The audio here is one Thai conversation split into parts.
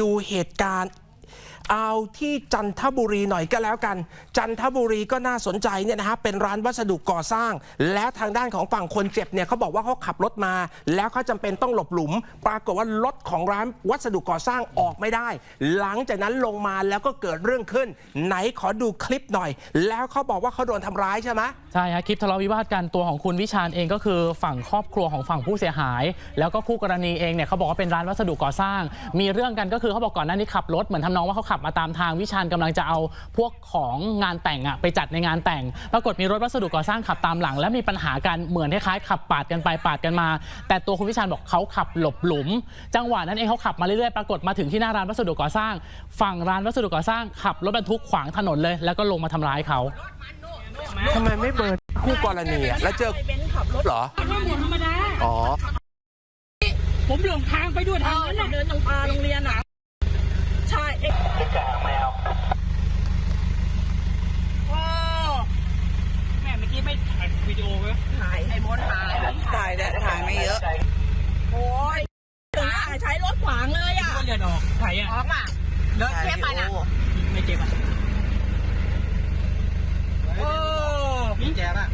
ดูเหตุการณ์ เอาที่จันทบุรีหน่อยก็แล้วกัน จันทบุรีก็น่าสนใจเนี่ยนะฮะเป็นร้านวัสดุก่อสร้าง และทางด้านของฝั่งคนเจ็บเนี่ยเขาบอกว่าเขาขับรถมา แล้วเขาจำเป็นต้องหลบหลุม ปรากฏว่ารถของร้านวัสดุก่อสร้างออกไม่ได้ หลังจากนั้นลงมาแล้วก็เกิดเรื่องขึ้น ไหนขอดูคลิปหน่อย แล้วเขาบอกว่าเขาโดนทำร้ายใช่ไหมใช่ฮะคลิปทะเลาะวิวาทกันตัวของคุณวิชาญเองก็คือฝั่งครอบครัวของฝั่งผู้เสียหาย แล้วก็คู่กรณีเองเนี่ยเขาบอกว่าเป็นร้านวัสดุก่อสร้าง มีเรื่องกันก็คือเขาบอกก่อนหน้านี้ขับรถเหมือนทำนองว่าเขาขับมาตามทางวิชาญกำลังจะเอาพวกของงานแต่งอะไปจัดในงานแต่ง ปรากฏมีรถวัสดุก่อสร้างขับตามหลัง และมีปัญหากันเหมือนคล้ายๆขับปาดกันไปปาดกันมา แต่ตัวคุณวิชาญบอกเขาขับหลบหลุม จังหวะนั้นเองเขาขับมาเรื่อยๆปรากฏมาถึงที่หน้าร้านวัสดุก่อสร้าง ฝั่งร้านวัสดุก่อสร้างขับรถบรรทุกขวางถนนเลย แล้วก็ลงมาทำร้ายเขาทำไมไม่เบิร์นคู่กรณีอะแล้วเจอเบนซ์ขับรถเหรอไม่เหมือนธรรมดาอ๋อผมหลงทางไปด้วยเอทางอนั้นน่ะเดินตรงพาโรงเรียนอะ ใช่เอ๊ะโอ้ แม่เมื่อกี้ไม่ถ่ายวิดีโอไว้ ถ่ายให้มดถ่าย ถ่ายแต่ถ่ายไม่เยอะ โอ้ยถึงอะใช้รถขวางเลยอะ ก็เลือดออกถ่ายอะ ออกอะเดินแค่ไปน่ะ ไม่เจ็บอะ โอ้ มีแจป่ะ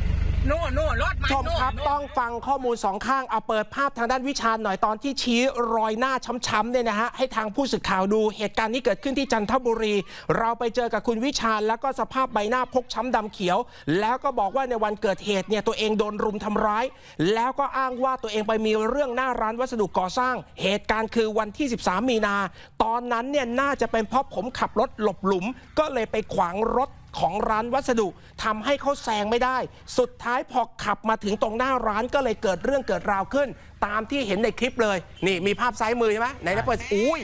นู่นนู่นรถมา ชมครับต้องฟังข้อมูลสองข้างเอาเปิดภาพทางด้านวิชาหน่อยตอนที่ชี้รอยหน้าช้ำๆเนี่ยนะฮะให้ทางผู้สื่อข่าวดูเหตุการณ์นี้เกิดขึ้นที่จันทบุรี เราไปเจอกับคุณวิชาแล้วก็สภาพใบหน้าพกช้ำดำเขียว แล้วก็บอกว่าในวันเกิดเหตุเนี่ยตัวเองโดนรุมทำร้าย แล้วก็อ้างว่าตัวเองไปมีเรื่องหน้าร้านวัสดุก่อสร้าง เหตุการณ์คือวันที่ 13 มีนา ตอนนั้นเนี่ยน่าจะเป็นเพราะผมขับรถหลบหลุม ก็เลยไปขวางรถ ของร้านวัสดุทำให้เขาแซงไม่ได้ สุดท้ายพอขับมาถึงตรงหน้าร้านก็เลยเกิดเรื่องเกิดราวขึ้น ตามที่เห็นในคลิปเลย นี่มีภาพซ้ายมือใช่ไหมไหนนะเปิดอุ้ย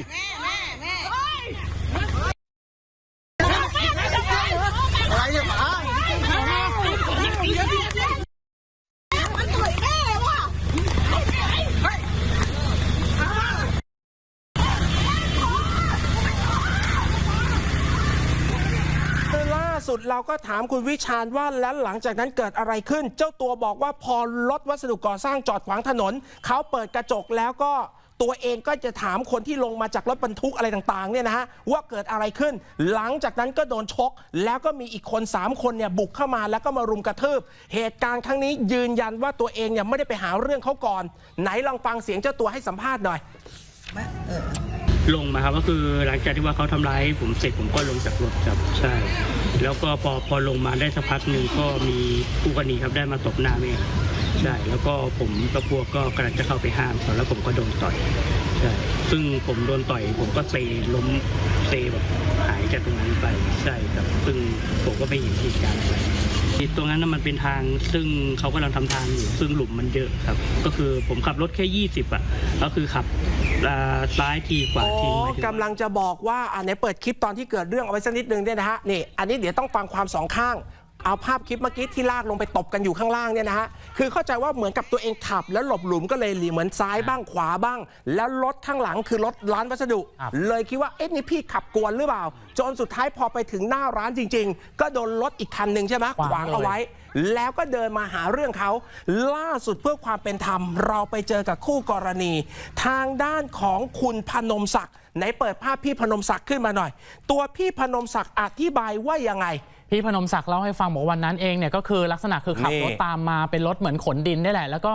เราก็ถามคุณวิชาญว่าแล้วหลังจากนั้นเกิดอะไรขึ้น เจ้าตัวบอกว่าพอรถวัสดุก่อสร้างจอดขวางถนน เขาเปิดกระจกแล้วก็ตัวเองก็จะถามคนที่ลงมาจากรถบรรทุกอะไรต่างๆเนี่ยนะฮะว่าเกิดอะไรขึ้น หลังจากนั้นก็โดนชก แล้วก็มีอีกคน 3 คนเนี่ยบุกเข้ามาแล้วก็มารุมกระทืบ เหตุการณ์ครั้งนี้ยืนยันว่าตัวเองเนี่ยไม่ได้ไปหาเรื่องเขาก่อน ไหนลองฟังเสียงเจ้าตัวให้สัมภาษณ์หน่อยลงมาครับก็คือหลังจากที่ว่าเขาทำร้ายผมเสร็จผมก็ลงจากรถครับใช่ แล้วก็พอพอลงมาได้สักพักหนึ่งก็มีผู้กรณีครับได้มาตบหน้าแม่ใช่แล้วก็ผมกับพวกก็กำลังจะเข้าไปห้ามแล้วผมก็โดนต่อยใช่ซึ่งผมโดนต่อย ผมก็เซล้มเซแบบหายจากตรงนั้นไปใช่ครับซึ่งผมก็ไปเห็นเหตุการณ์อะไร ตรงนั้นน่ะมันเป็นทาง ซึ่งเขากำลังทำทางอยู่ซึ่งหลุมมันเยอะครับ ก็คือผมขับรถแค่ 20 อะ ก็คือขับอ่าซ้ายทีขวาอ๋อทีหมายถึงกำลังจะบอกว่าอ่าไหนเปิดคลิปตอนที่เกิดเรื่องเอาไว้สักนิดนึงเนี่ยนะฮะนี่อันนี้เดี๋ยวต้องฟังความสองข้าง เอาภาพคลิปเมื่อกี้ที่ลากลงไปตบกันอยู่ข้างล่างเนี่ยนะฮะ คือเข้าใจว่าเหมือนกับตัวเองขับ แล้วหลบหลุมก็เลยหลีเหมือนซ้ายบ้างขวาบ้าง แล้วรถข้างหลังคือรถร้านวัสดุ ครับ เลยคิดว่าเอ๊ะนี่พี่ขับกวนหรือเปล่า จนสุดท้ายพอไปถึงหน้าร้านจริง ๆ ก็โดนรถอีกคันหนึ่งใช่ไหมขวางเอาไว้ แล้วก็เดินมาหาเรื่องเขา ล่าสุดเพื่อความเป็นธรรม เราไปเจอกับคู่กรณี ทางด้านของคุณพนมศักดิ์ไหนเปิดภาพพี่พนมศักดิ์ขึ้นมาหน่อย ตัวพี่พนมศักดิ์อธิบายว่ายังไง พี่พนมศักดิ์เล่าให้ฟังบอกวันนั้นเองเนี่ยก็คือลักษณะคือขับนี่รถตามมาเป็นรถเหมือนขนดินได้แหละ แล้วก็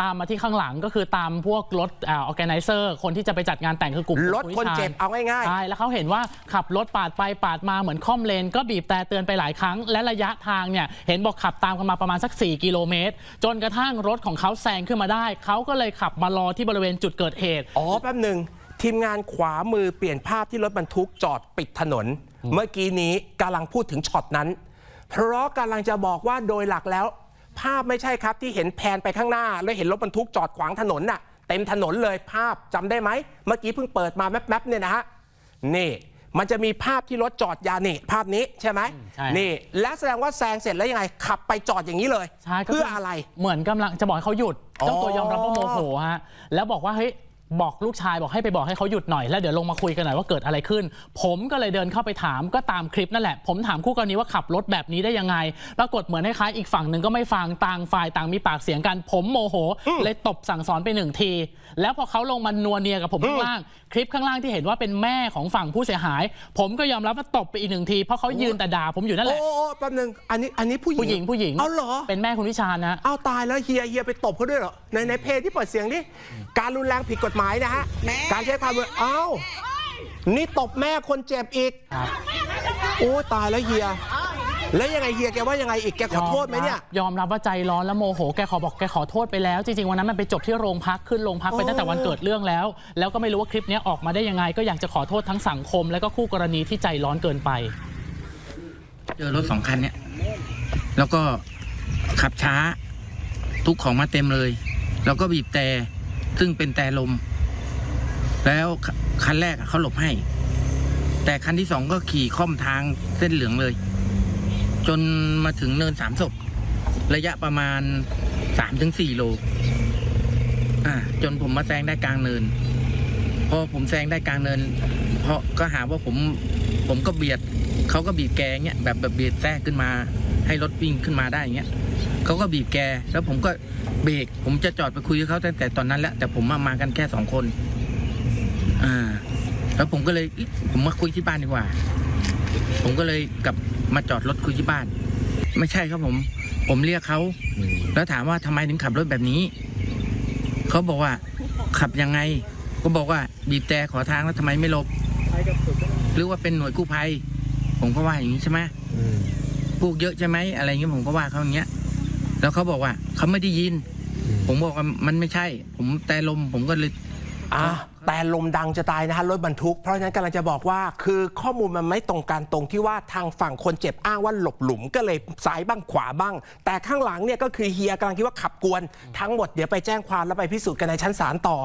ตามมาที่ข้างหลังก็คือตามพวกรถออแกไนเซอร์คนที่จะไปจัดงานแต่งคือกลุ่มรถคนเจ็บเอาง่ายใช่แล้วเขาเห็นว่าขับรถปาดไปปาดมาเหมือนค่อมเลน ก็บีบแต่เตือนไปหลายครั้ง และระยะทางเนี่ยเห็นบอกขับตามกันมาประมาณสัก 4 กิโลเมตร จนกระทั่งรถของเขาแซงขึ้นมาได้เขาก็เลยขับมารอที่บริเวณจุดเกิดเหตุๆอ๋อแป๊บหนึ่งทีมงานขวามือเปลี่ยนภาพที่รถบรรทุกจอดปิดถนน เมื่อกี้นี้กำลังพูดถึงช็อตนั้น เพราะกำลังจะบอกว่าโดยหลักแล้ว ภาพไม่ใช่ครับที่เห็นแพนไปข้างหน้า แล้วเห็นรถบรรทุกจอดขวางถนนน่ะเต็มถนนเลยภาพจำได้ไหม เมื่อกี้เพิ่งเปิดมาแมปๆเนี่ยนะฮะนี่มันจะมีภาพที่รถจอดยานี่ภาพนี้ใช่ไหมใช่ นี่ และแสดงว่าแซงเสร็จแล้วยังไง ขับไปจอดอย่างนี้เลยใช่ก็คืเพื่ออะไร เหมือนกำลังจะบอกให้เขาหยุดอ๋อเจ้าตัวยอมรับว่าโมโหฮะ แล้วบอกว่าเฮ้ย บอกลูกชายบอกให้ไปบอกให้เขาหยุดหน่อยแล้วเดี๋ยวลงมาคุยกันหน่อยว่าเกิดอะไรขึ้น ผมก็เลยเดินเข้าไปถามก็ตามคลิปนั่นแหละ ผมถามคู่กรณีว่าขับรถแบบนี้ได้ยังไง ปรากฏเหมือนคล้ายๆอีกฝั่งหนึ่งก็ไม่ฟังต่างฝ่ายต่างมีปากเสียงกัน ผมโมโห เลยตบสั่งสอนไปหนึ่งที แล้วพอเขาลงมานัวเนียกับผมข้างล่าง คลิปข้างล่างที่เห็นว่าเป็นแม่ของฝั่งผู้เสียหาย ผมก็ยอมรับว่าตบไปอีกหนึ่งทีเพราะเขายืนแต่ด่าผมอยู่นั่นแหโอ้ละโอ้โอ้แป๊บนึงอันนี้อันนี้ผู้หญิงผู้หญิงผู้หญิงเอาเหรอเป็นแม่คุณวิชาญนะเอาตายแล้วเฮียเฮียไปตบเขาด้วยเหรอในในเพจที่เปิดเสียงนี่การรุนแรงผิดกฎหมายนะฮะแม่การใช้ความรุนเอ้านี่ตบแม่คนเจ็บอีกครับโอ้ตายแล้วเฮีย แล้วยังไงเฮียแกว่ายังไงอีกแกขอโทษไหมเนี่ย ยอมรับว่าใจร้อนและโมโหแกขอบอกแกขอโทษไปแล้ว จริงๆวันนั้นมันไปจบที่โรงพักขึ้นโรงพักไปโอ้ตั้งแต่วันเกิดเรื่องแล้ว แล้วก็ไม่รู้ว่าคลิปนี้ออกมาได้ยังไง ก็อยากจะขอโทษทั้งสังคม และก็คู่กรณีที่ใจร้อนเกินไป เจอรถสองคันเนี่ยแล้วก็ขับช้า ทุกของมาเต็มเลย แล้วก็บีบแต่ซึ่งเป็นแต่ลม แล้วคันแรกเขาหลบให้ แต่คันที่สองก็ขี่ค่อมทางเส้นเหลืองเลย จนมาถึงเนินสามศพระยะประมาณสามถึงสี่โล อ่า จนผมมาแซงได้กลางเนิน พอผมแซงได้กลางเนิน เพราะก็หาว่าผมผมก็เบียดเขาก็บีบแกเงี้ยแบบแบบเบียดแทรกขึ้นมา ให้รถวิ่งขึ้นมาได้อย่างเงี้ยเขาก็บีบแกแล้วผมก็เบรกผมจะจอดไปคุยกับเขาตั้งแต่ตอนนั้นแล้วแต่ผมมามากันแค่สองคน อ่า แล้วผมก็เลยอิ๊ะผมมาคุยที่บ้านดีกว่า ผมก็เลยกลับมาจอดรถคุยที่บ้าน ไม่ใช่ครับผม ผมเรียกเขาแล้วถามว่าทำไมถึงขับรถแบบนี้ เขาบอกว่า ขับยังไง ก็บอกว่าบีบแต่ขอทางแล้วทำไมไม่หลบ หรือว่าเป็นหน่วยกู้ภัย ผมก็ว่าอย่างนี้ใช่ไหมพวกเยอะใช่ไหมอะไรเงี้ยผมก็ว่าเขาอย่างเงี้ย แล้วเขาบอกว่าเขาไม่ได้ยิน ผมบอกว่ามันไม่ใช่ ผมแต่ลมผมก็เลย อะแต่ลมดังจะตายนะฮะรถบรรทุก เพราะฉะนั้นกำลังจะบอกว่าคือข้อมูลมันไม่ตรงกันตรงที่ว่าทางฝั่งคนเจ็บอ้างว่าหลบหลุมก็เลยซ้ายบ้างขวาบ้าง แต่ข้างหลังเนี่ยก็คือเฮียกำลังคิดว่าขับกวน ทั้งหมดเดี๋ยวไปแจ้งความแล้วไปพิสูจน์กันในชั้นศาลต่อ